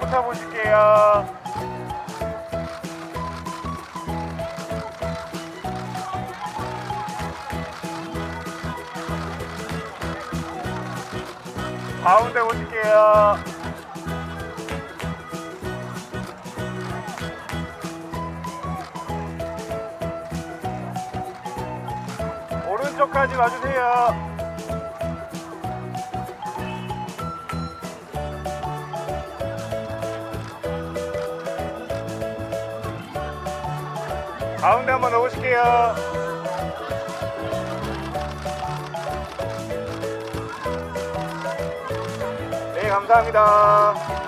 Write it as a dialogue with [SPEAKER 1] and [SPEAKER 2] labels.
[SPEAKER 1] 쳐다보실게요. 가운데 보실게요. 오른쪽까지 와주세요. 가운데 한번 넣으실게요. 네, 감사합니다.